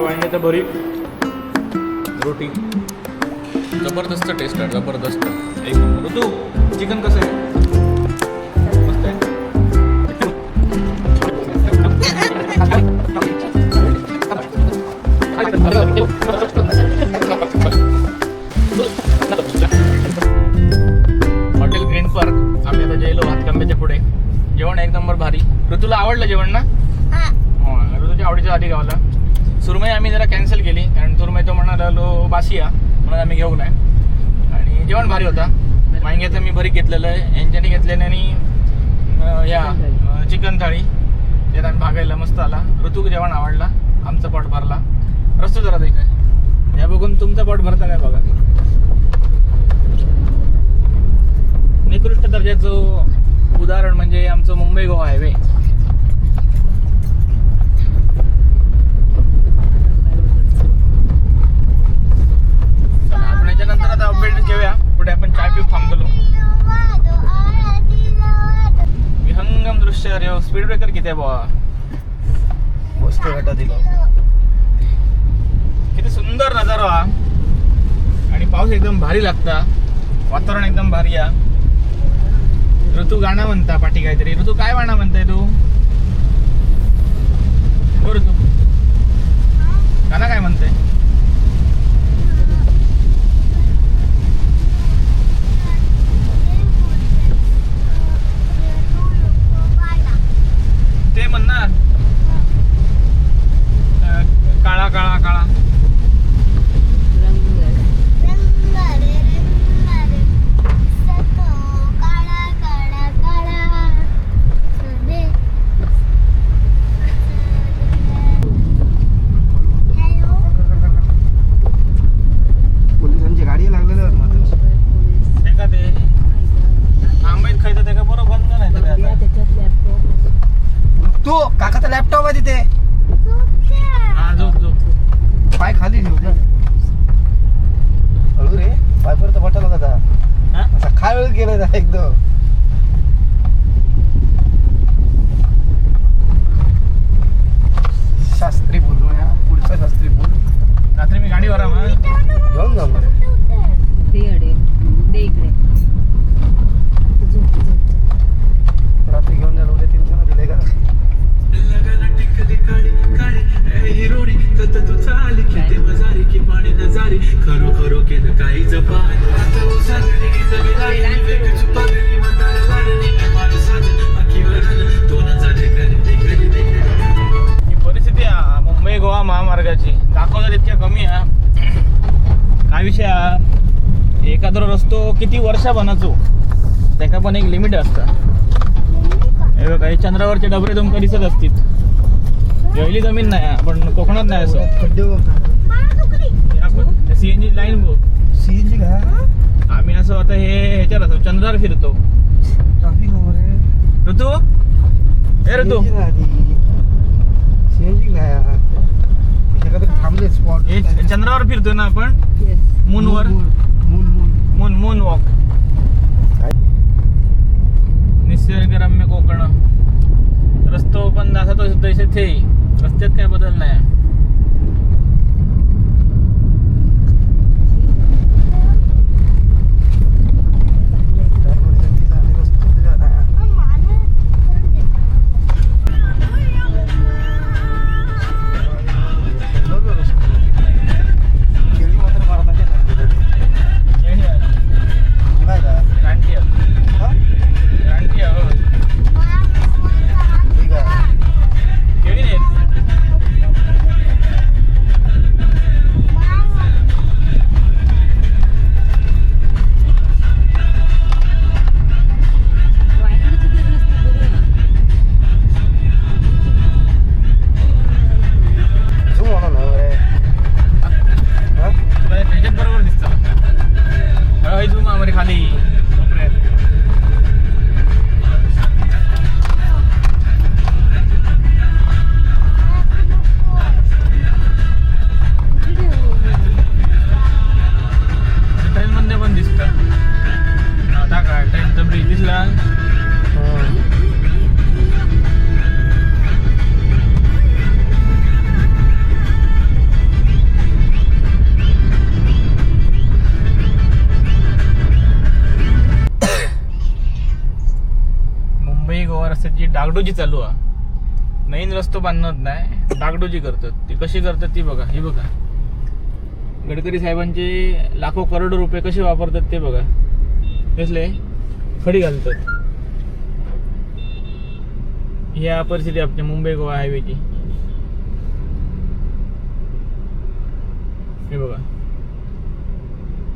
इथं वांग्याचं भरीत रोटी. जबरदस्त टेस्ट आहे जबरदस्त. एक नंबर. तू चिकन कसं आहे? मस्त हॉटेल ग्रीन पार्क. आम्ही आता गेलो हातकंब्याच्या पुढे. जेवण एक नंबर भारी. ऋतूला आवडलं जेवण ना? हो. ऋतूच्या आवडीच्या आधी गावला. सुरमई आम्ही जरा कॅन्सल केली कारण सुरमई तो म्हणालो बासिया. म्हणून आम्ही घेऊ नये. आणि जेवण भारी होता. वांग्याचं मी भरीत घेतलेलं आहे. यांच्याने घेतलेलं आणि या चिकन थाळी. त्यात आम्ही भागायला मस्त आला. ऋतू जेवण आवडला. आमचं पोट भरला. रस्तो जरा काय या बघून तुमचं पोट भरता काय बघा. निकृष्ट दर्जाचं उदाहरण म्हणजे आमचं मुंबई गोवा हायवे चला, आपण याच्यानंतर आता अपडेट घेऊया पुढे आपण चाय पिऊ थांबलो विहंगम दृश्य अरे हो, स्पीड ब्रेकर किती आहे बाबा पोस्ट घाटा दिला. किती सुंदर नजारा. आणि पाऊस एकदम भारी लागता. वातावरण एकदम भारी या ऋतू गाणं म्हणता पाठी काहीतरी. ऋतू काय गाणं म्हणताय तू? हो ऋतू. गाणं काय म्हणताय ते म्हण ना अं, काळा काळा काळा पोलिसांची गाडी लागलेल्या आहेत मात्र ते का ते थांबायत खायचं ते का बरोबर बंद नाही तर ते आता. तू काकाचा लॅपटॉप आहे तिथे हा झोप झोप पाय खाली ठेव ना हळू रे पाय परत बटाला दादा? असा काय वेळ गेला एकदम वर्षा बनाचो त्याका पण एक लिमिट असता. हे बघा हे चंद्रावरचे डबरे तुमका दिसत असतील. गळली जमीन नाही पण कोकणात नाही असं. आपण सी एन जी लाईन बघ. सीएनजी का? आम्ही असं आता हे ह्याच्यावर असो चंद्रावर फिरतो. ऋतू? हे ऋतू. सीएनजी थांबले स्पॉट चंद्रावर फिरतो ना आपण? Yes मूनवर moon moon moon moon walk निसर्गरम्य कोकण रस्तो पण जसा तो तसे थे रस्त्यात काय बदल नाही केळी डागडोजी चालू हा. नवीन रस्तो बांधत नाही डागडोजी करतात. ती कशी करतात ती बघा हे बघा. गडकरी साहेबांचे लाखो करोड रुपये कसे वापरतात ते बघा. कसले? खडी घालतात. या परिस्थिती आपल्या मुंबई गोवा हायवेची हे बघा.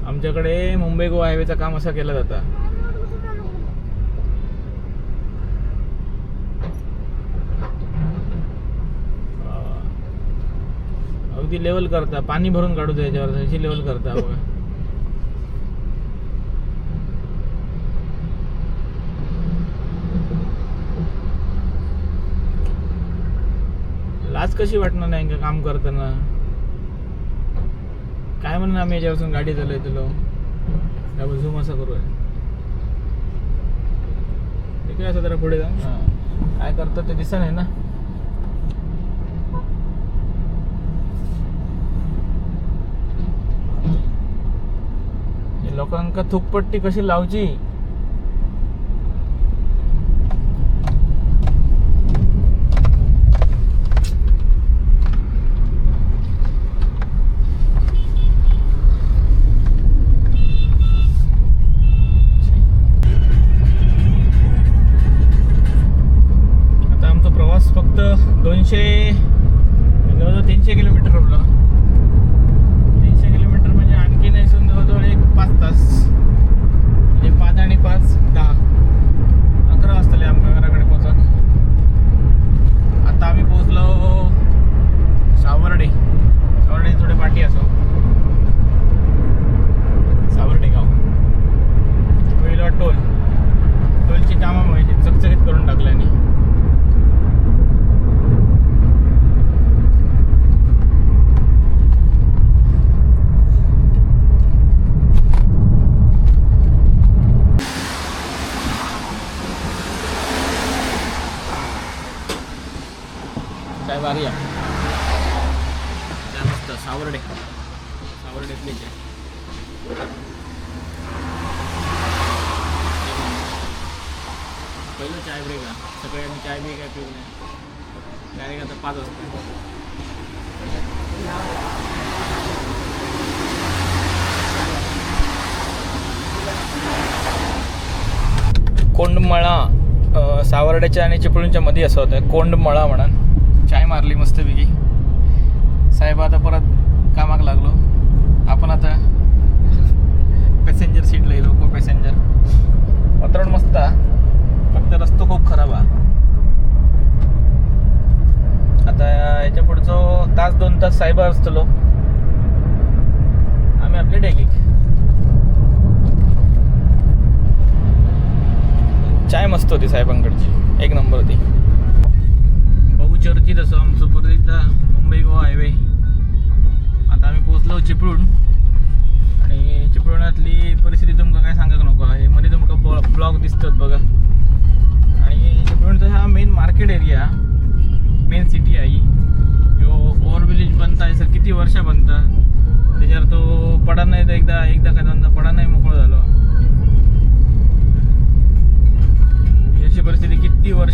आमच्याकडे मुंबई गोवा हायवेचं काम असं केलं जातं. ती लेवल करता. पाणी भरून काढू याच्यावर अशी लेवल करता बघा. लाज कशी वाटणार नाही का काम करताना? काय म्हणणार आम्ही याच्यापासून गाडी चालू तुला त्यामुळे झूम असं करू ठीक आहे असं जरा पुढे जा. काय करतात ते दिसत नाही ना हे लोकांका थुकपट्टी कशी लावची आता आमचा प्रवास फक्त दोनशे जवळजवळ तीनशे किलोमीटर आपला तीनशे किलोमीटर म्हणजे आणखी नाही सून जवळजवळ एक पाच तास म्हणजे पाच आणि पाच दहा अकरा वाजताले आमच्या घराकडे पोहोचत आता आम्ही पोहोचलो सावर्डे सावर्डे थोडे पाठी असो सावर्डे गाव पहिला टोल टोलची कामं म्हणजे चकचकीत करून टाकल्याने काय भारी आहे काय मस्त सावर्डे सावर्डेतलीच आहे पहिलं चाय ब्रेक आहे सकाळी आम्ही चाय बी काय पिऊ नाही डायरेक्ट आता पाच वाजता कोंडमळा सावर्ड्याच्या आणि चिपळूणच्या मध्ये असं होतं. कोंडमळा म्हणून चाय मारली मस्तपैकी. साहेब आता परत कामाक लागलो. आपण आता पॅसेंजर सीटला येलो को पॅसेंजर. वातावरण मस्त फक्त रस्तो खूप खराब आहे. आता याच्या पुढचं तास दोन तास साहेब असतलो. आम्ही आपले डेली चाय मस्त होती साहेबांकडची. एक नंबर होती. बहुचर्चित असं आमचं परत मुंबई गोवा हायवे. आता आम्ही पोहोचलो चिपळूण. आणि चिपळूणातली परिस्थिती तुमका काय सांगाक नको? हे मध्ये तुमका ब्लॉक दिसतात बघा. आणि चिपळूणचा हा main market area main city आहे जो ह्यो ओव्हरब्रिज बनता सर किती वर्ष बनता? त्याच्यावर तो पडा नाही तर एकदा एकदा काय दोनदा पडा नाही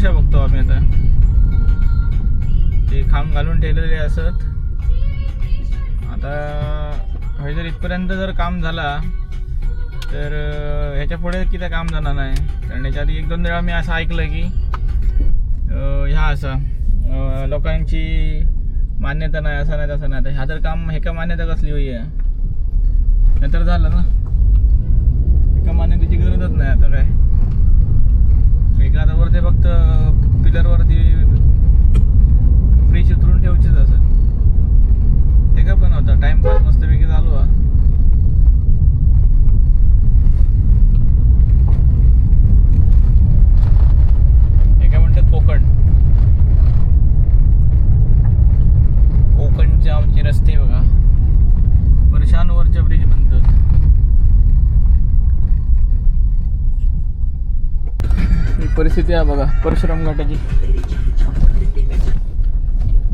किती बघतो आम्ही आता? ते खांब घालून ठेवलेले असत. आता हे जर इथपर्यंत जर काम झाला तर ह्याच्या पुढे किती काम जाणार नाही. कारण ह्याच्या आधी एक दोन वेळा मी असं ऐकलं की ह्या असं लोकांची मान्यता नाही असं नाही तसं नाही. आता ह्या तर काम हे का मान्यता कसली होई? आहे नाहीतर झालं ना. एका मान्यतेची गरजच नाही आता काय. एखाद्यावर ते फक्त पिलरवरती फ्रीज उतरून ठेवचेच असं ते काय पण होतं टाइमपास मस्तपैकी चालू हा हे काय म्हणतात कोकण कोकणचे आमचे रस्ते बघा वर्षानुवर्ष ब्रिज बनतात परिस्थिती आहे बघा परशुराम घाटाची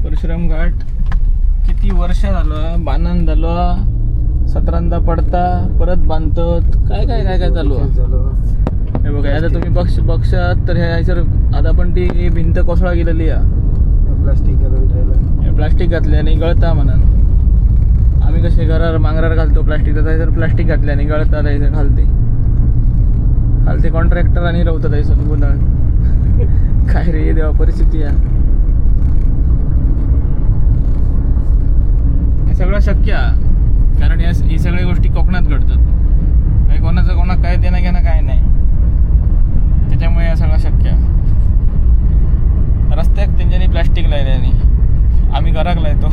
परशुराम घाट. किती वर्ष झालं? बांधण झालं सतरांदा पडता परत बांधतात. काय काय काय काय चालू आहे? हे बघा आता तुम्ही बघ बघशात तर ह्याच्यावर आता पण ती भिंत कोसळा गेलेली आहे. प्लास्टिक ठेवलं. प्लास्टिक घातल्याने गळता म्हणून आम्ही कसे घरावर मांगरावर घालतो प्लास्टिक तर त्याच्यावर प्लास्टिक घातल्याने गळता त्याचं खालते खालते कॉन्ट्रॅक्टर आणि रवतात गोंधळ काय रे देवा परिस्थिती या हे सगळं शक्य कारण या ही सगळ्या गोष्टी कोकणात घडतात. काही कोणाचं कोणा काय देणं घेणं काय नाही. त्याच्यामुळे या सगळं शक्य रस्त्यात त्यांच्यानी प्लास्टिक लायल्याने आम्ही घराक लायतो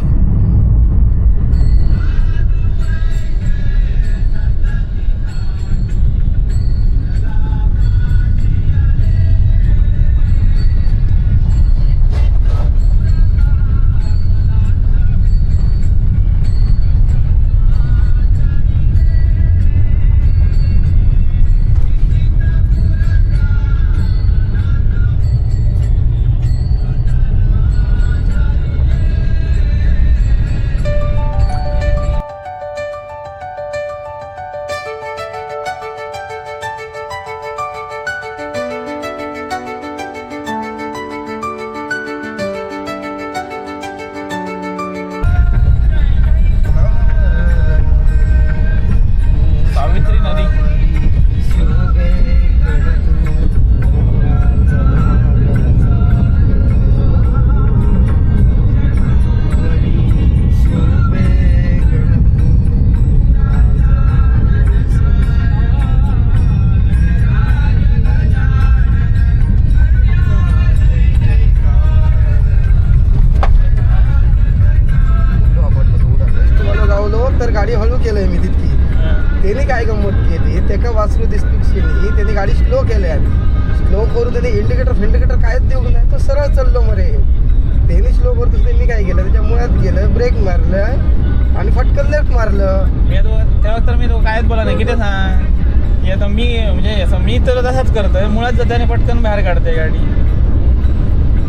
मी म्हणजे असं मी तर तसाच करतोय. मुळात जाताना पटकन बाहेर काढते गाडी.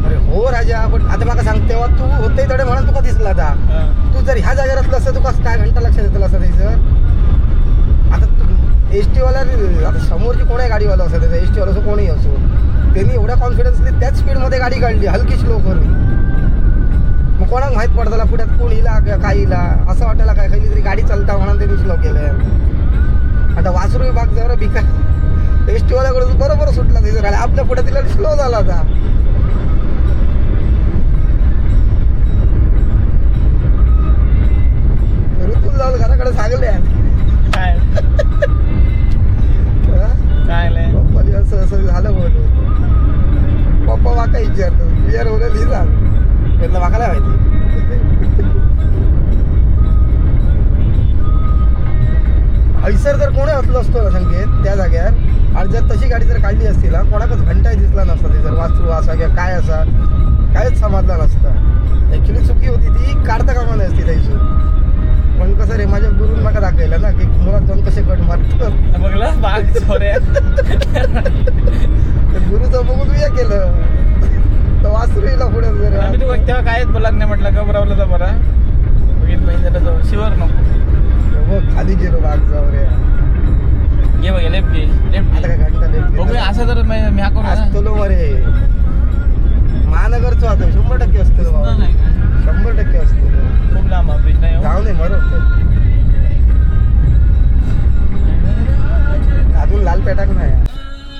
अरे हो राजा पण आता मला सांग तेव्हा तू होते तडे म्हणून तुका दिसला आता. तू जर ह्या जागेवर असलं असतं तुका काय घंटा लक्षात येतलं असं त्याचं? आता एस टीवाला आता समोरची कोणी गाडीवाला असं? त्याचा एस टीवाला असो कोणी असो. त्यांनी एवढ्या कॉन्फिडन्सली त्याच स्पीडमध्ये गाडी काढली हलकी स्लो करून मग कोणाक माहीत पडताला पुढ्यात कोण इला काय इला असं वाटायला काय खाली तरी गाडी चालता म्हणून त्यांनी स्लो केलं आता वासरू विभाग जरा बिका एस टीवाल्याकडून बरोबर सुटला त्याचं गाडी आपल्या पुढे तिला स्लो झाला आता ऋतूला जाऊन घराकडे सांगले? पप्पानी असं असं झालं म्हणून. पप्पा वाका विचारतो बियार होलं लिहिला म्हटलं वाका नाही माहिती. हैसर जर कोणी असलो असतो ना संकेत त्या जाग्यावर आणि जर तशी गाडी जर काढली असती ना कोणाकच घंटाही दिसला नसता ते जर वास्तू असा किंवा काय असा कायच समजला नसता. ऍक्च्युली चुकी होती ती काढता कामा नसती त्याची. पण कसं रे माझ्या गुरुन मला दाखवलं ना की मुलात जाऊन कसे कट तर गुरुचं बघून हे केलं. तर पुढे जरा. आम्ही तू तेव्हा कायच बोलत नाही म्हटलं घबरावलं तर बरा. बघितलं शिवर नको. खाली गेलो बाग जाऊ रे घे बघ लेफ्ट घे लेफ्ट आता काय घंटा बघूया असं तर मी मी हाकून असतो लो मरे महानगरचं आता शंभर टक्के असतो. शंभर टक्के असतो खूप लांब ब्रिज नाही हो. जाऊ नये मरो. अजून लाल पेटाक नाही.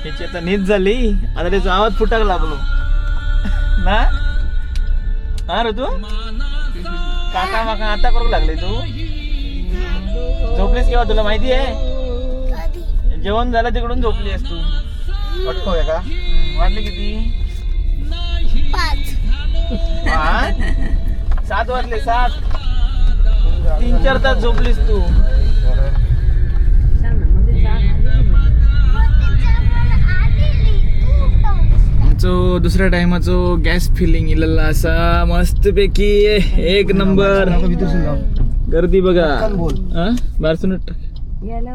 त्याची आता नीट झाली. आता त्याचा आवाज फुटाक लागलो. ना? हा रे तू काका माका आता करू लागले तू? झोपलीस केव्हा तुला माहिती आहे? जेवण झालं तिकडून झोपलीस तू. पटकोय का? हम्म, वाजले किती? सात वाजले सात. तीन चार तास झोपलीस तू. सांग ना मध्ये जा खाली आमचो दुसऱ्या टायमाचो गॅस फिलिंग इलेला असा मस्त पैकी एक नंबर. गर्दी बघा. पटकन बोल. हा? बारसून टाक. याला.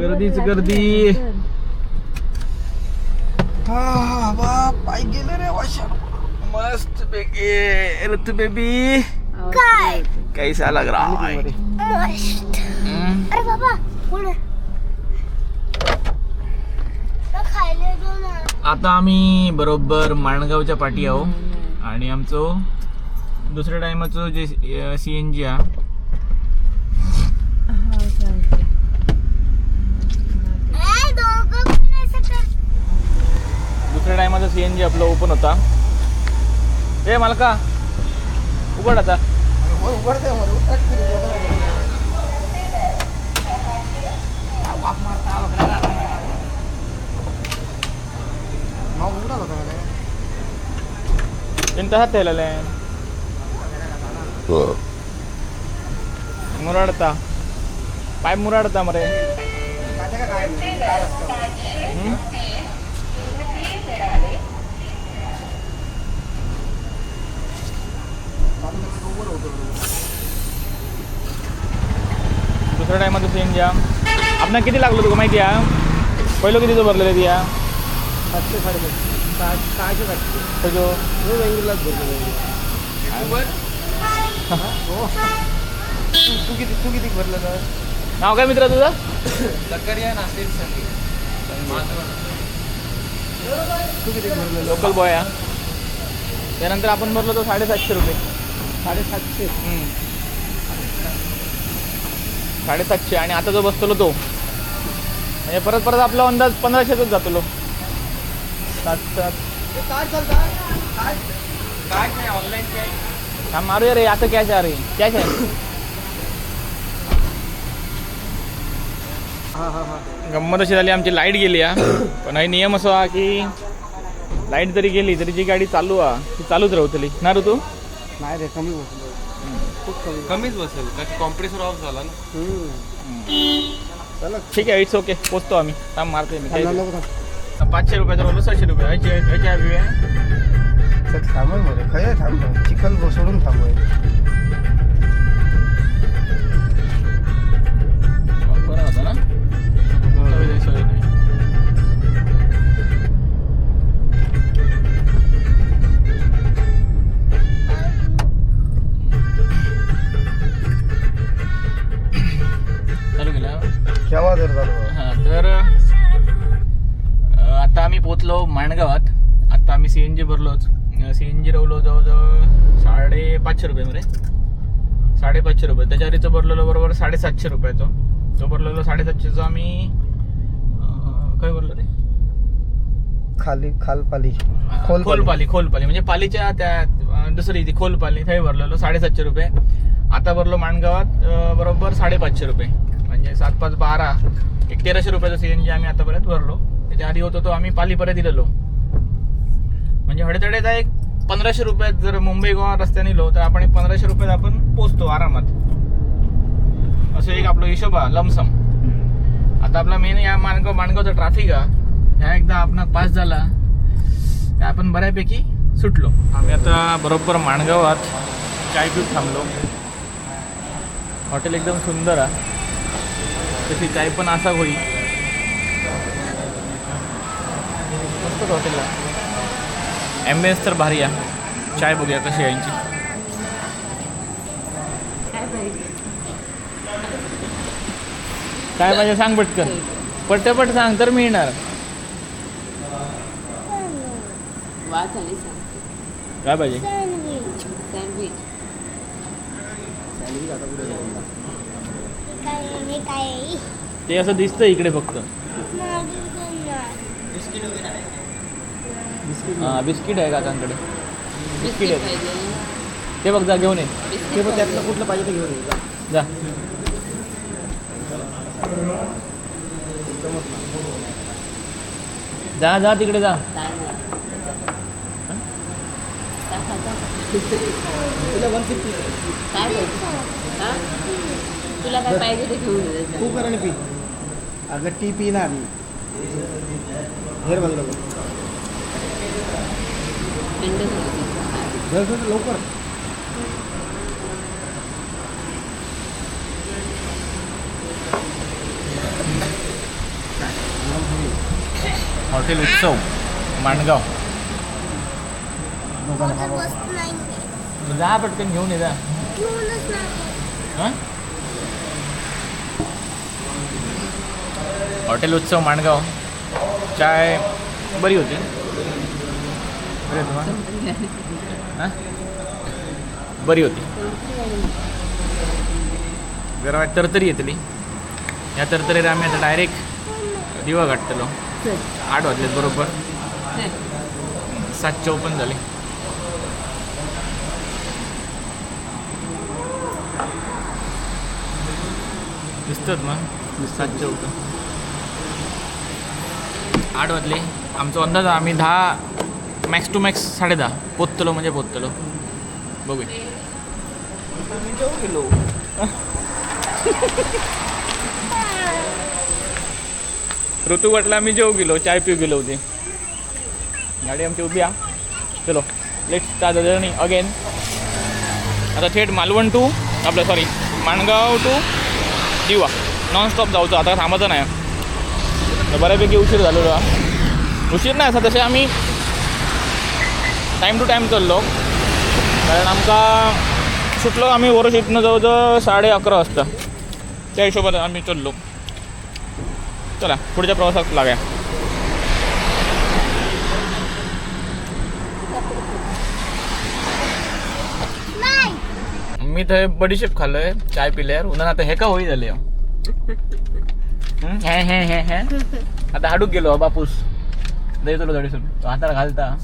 गर्दीच गर्दी. हा पाय गेले रे वाशा मस्त ऋतू बेबी आवाज कैसा लग रहा है? बाबा पुढे खायला जाऊ ना आता आम्ही बरोबर माणगावच्या पाठी आहो. आणि आमचं दुसऱ्या टायमाचं जे सी एन जी हा हा दुसऱ्या टायमाचा सी एन जी आपला ओपन होता. ए मालका उघड आता. उघडा ఇంతహత్యలే మురాడతా पाय मुराडता मरे दुसऱ्या टायमात सेम घ्या आपण किती लागलो तुका माहिती आहे? पहिलं कितीचं भरलेलं भरलेले दिया सातशे साडेसातशे. सहाशे सातशे. पहिलो हो वेंगुर्लाच भरलेलं हो तू तू किती तू किती भरलेलं नाव काय मित्र तुझं? तू किती भरलेलं लोकल बॉय हा. त्यानंतर आपण भरलो तो साडेसातशे रुपये. साडेसातशे. साडेसातशे. आणि आता जो बसतलो तो. म्हणजे परत परत आपला अंदाज पंधराशेच जातलो. सात सात. काय चालतं काय हा मारूया रे आता कॅश आहे रे कॅश आहे. हा हा हा गंमत अशी झाली आमची लाइट गेली हा. पण हे नियम असो हा की लाइट जरी गेली तरी जी गाडी चालू हा ती चालूच राहतली ना ऋतू? नाही रे कमी बसलो. खूप कमी. कमीच बसेल का कॉम्प्रेसर ऑफ झाला ना. चला. ठीक आहे इट्स ओके पोचतो आम्ही. थांब मारतोय मी. पाचशे रुपयाचा सहाशे रुपये ह्याची ह्याची आहे चलमध्ये खय थांब चिखल सोडून थांबय साडेपाचशे रुपयामध्ये साडेपाचशे रुपये. त्याच्या भरलेलो बरोबर साडेसातशे रुपयाचो तो. भरलेलो साडेसातशेचा आम्ही काय भरलो रे? खाली खालपाली. खोलपाली. खोलपाली खोलपाली. म्हणजे पालीच्या त्या दुसरी ती खोलपाली थंय भरलेलो साडेसातशे रुपये. आता भरलो माणगावात बरोबर साडेपाचशे रुपये. म्हणजे सात पाच बारा एक तेराशे रुपयाचा सी एन जी आम्ही आतापर्यंत भरलो. त्याच्या आधी होतो तो आम्ही पालीपर्यंत दिलेलो. म्हणजे हडतडेचा एक पंधराशे रुपयात जर मुंबई गोवा रस्त्याने निलो तर आपण पंधराशे रुपयात आपण पोचतो आरामात. असं एक आपलं हिशोब आहे लमसम. आता आपला मेन या माणगाव माणगावचा ट्रॅफिक आहे. ह्या एकदा आपण पास झाला तर आपण बऱ्यापैकी सुटलो. आम्ही आता बरोबर माणगावात चाय पीत थांबलो. हॉटेल एकदम सुंदर आहे. तशी चाय पण असा होई मस्तच हॉटेलला ॲम्बियन्स तर भारी आहे. चाय बघूया कशी आहे यांची. काय पाहिजे काय पाहिजे सांग पटकन. पटपट सांग तर आणि सांग. काय पाहिजे? सँडविच काय काय ते असं दिसतं इकडे फक्त. हां बिस्किट आहे काकांकडे? बिस्किट बिस्किट आहे ते बघ जा घेऊन ये. ते पण त्यातलं कुठलं पाहिजे ते घेऊन ये जा. जा. जा जा तिकडे जा. तुला वन फिफ्टी काय हा? तुला काय पाहिजे ते घेऊन ये जा. तू कर आणि पी. अगं टी पी ना आधी हेर बंद कर. थंड झाली. लवकर. हॉटेल उत्सव माणगाव. जा पटकन घेऊन ये जा. हां? हॉटेल उत्सव माणगाव. चाय बरी होती. बरी होती मग? हां? बरी होती. जरा तरतरी येतली या तरतरीला आम्ही आता डायरेक्ट दिवा गाठतलो. आठ वाजलेत बरोबर. सात चौपन्न झाले. दिसतात मग सात चौपन्न. आठ वाजले. आमचा अंदाज आम्ही दहा मॅक्स टू मॅक्स साडे दहा. पोचतलो म्हणजे पोचतलो बघूया. गेलो ऋतू वाटला आम्ही जेव गेलो चाय पिऊ गेलो होते. गाडी आमची उभी आहे. चलो लेट स्टार्ट जर्नी अगेन आता थेट मालवण टू आपलं sorry Mangaon to Diva. Nonstop जाऊचं आता थांबायचं नाही. तर बऱ्यापैकी उशीर झालेलो उशीर नाही असा तसे आम्ही टाईम टू टाईम चल्लो. कारण आमकां सुटलो आम्ही वरच इथनं जवळजवळ साडे अकरा वाजता. त्या हिशोबाने आम्ही चल्लो. चला पुढच्या प्रवासात लागूया. मी थंय बडीशेप खाल्लोय चाय पिल्यावर उन्हात आता हे का होई झाले हो? हे? हे? हे हे आता हाडूक गेलो हो, बापूस. दे तुला थोडीसून तो हाताला घालता.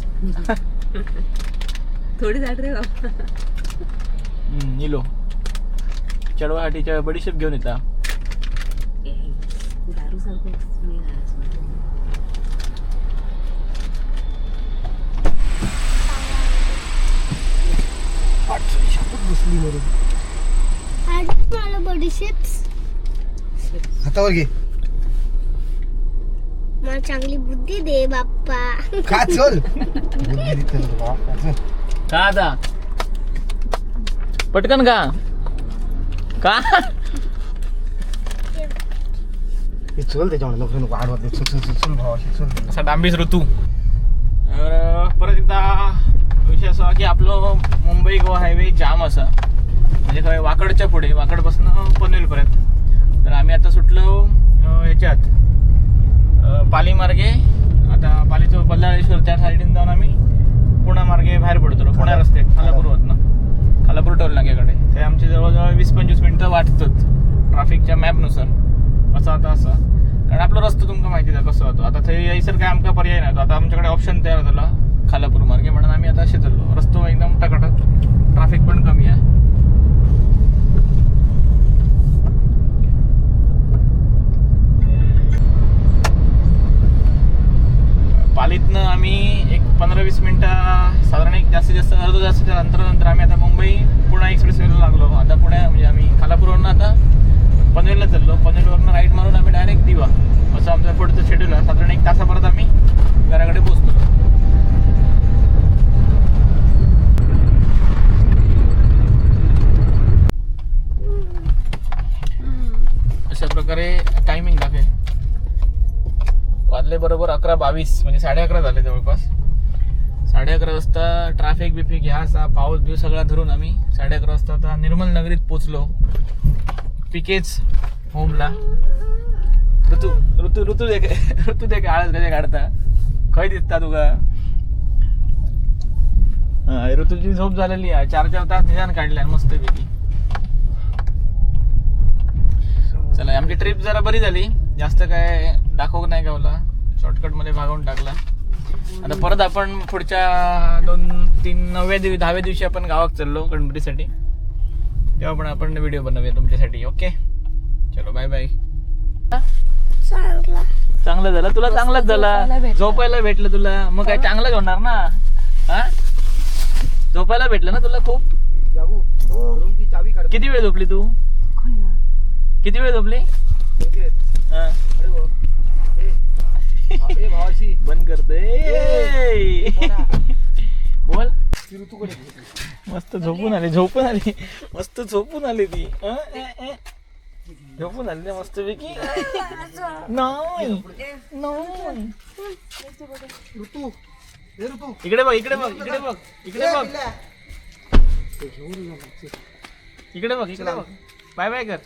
थोडी जाट रे बाबा. हं, निलो. चढवाहाटीच्या बडीशेप घेऊन येता. दारू सारखं नाही घालायचं. बसली म्हणून आजच मला बडीशेप्स हातावर घे. मला चांगली बुद्धी दे बाप्पा. का चल? बुद्धी देते चल. का आता? पटकन का? का? हे चल त्याच्यामुळे नको नको आडवा दे. चल चल चल चल असा डांबीस ऋतू. तर परत एकदा विषय असा की आपलं मुंबई गोवा हायवे जाम असा. म्हणजे काय वाकडच्या पुढे वाकडपासून पनवेलपर्यंत. तर आम्ही आता सुटलो अं, ह्याच्यात अं, पाली मार्गे आता पालीचं बल्लाळेश्वर त्या साईडून जाऊन आम्ही पुणा मार्गे बाहेर पडतो पुण्या रस्ते खालापूर. टोल नाक्याकडे. ते आमचे जवळजवळ वीस पंचवीस मिनटं वाटतात ट्रॅफिकच्या मॅपनुसार. असं आता असं. कारण आपला रस्तो तुमका माहिती आहे कसं होतो आता थंय यायसर काय आमका पर्याय नाही. आता आमच्याकडे ऑप्शन तयार झाला खालापूर मार्गे. म्हणून आम्ही आता चाललो. रस्तो एकदम टकाटक. ट्रॅफिक पण कमी आहे. पालीतनं आम्ही एक पंधरा वीस मिनटं साधारण एक जास्तीत जास्त अर्ध जास्तीच्या अंतरानंतर आम्ही आता मुंबई पुणे एक्सप्रेसवेला लागलो. आता पुणे म्हणजे आम्ही खालापूरवरनं आता पनवेलला चाललो. पनवेलवरनं राईट मारून आम्ही डायरेक्ट दिवा. असं आमचं पुढचं शेड्यूल आहे. साधारण एक तासापर्यंत आम्ही घराकडे पोचतो अशा प्रकारे टायमिंग दाखवेल वाजले बरोबर अकरा बावीस म्हणजे साडे अकरा झाले जवळपास. साडे अकरा वाजता ट्रॅफिक बिफिक ह्या असा पाऊस बिऊ सगळा धरून आम्ही साडे अकरा वाजता आता निर्मल नगरीत पोचलो पिकेच होमला ऋतू ऋतू ऋतू दे ऋतू दे आळस कसे काढता. खय दिसता तुका? ऋतूची झोप झालेली आहे. चार चार तास निदान काढल्या मस्त पैकी चला आमची ट्रिप जरा बरी झाली. जास्त काय दाखवू नाही गावला. शॉर्टकटमध्ये भागवून टाकला. आता परत आपण पुढच्या दोन तीन नवव्या दिवशी दहाव्या दिवशी आपण गावात चाललो गणपतीसाठी. तेव्हा पण आपण व्हिडिओ बनवूया तुमच्यासाठी ओके? चलो बाय बाय चांगला. चांगलं झालं? तुला चांगलंच झाला. झोपायला भेटलं. तुला. मग काय चांगलंच होणार ना? हा? झोपायला भेटलं ना तुला खूप? जाऊ. रूमची चावी काढ किती वेळ झोपली तू? किती वेळ झोपली? हा. हो. भावाशी. बंद करते. बोल. मस्त झोपून आली झोपून आली. मस्त झोपून आली ती. झोपून आली ना मस्त पैकी. ऋतू. इकडे बघ इकडे बघ इकडे बघ इकडे बघ. इकडे बघ इकडे बघ. बाय बाय कर.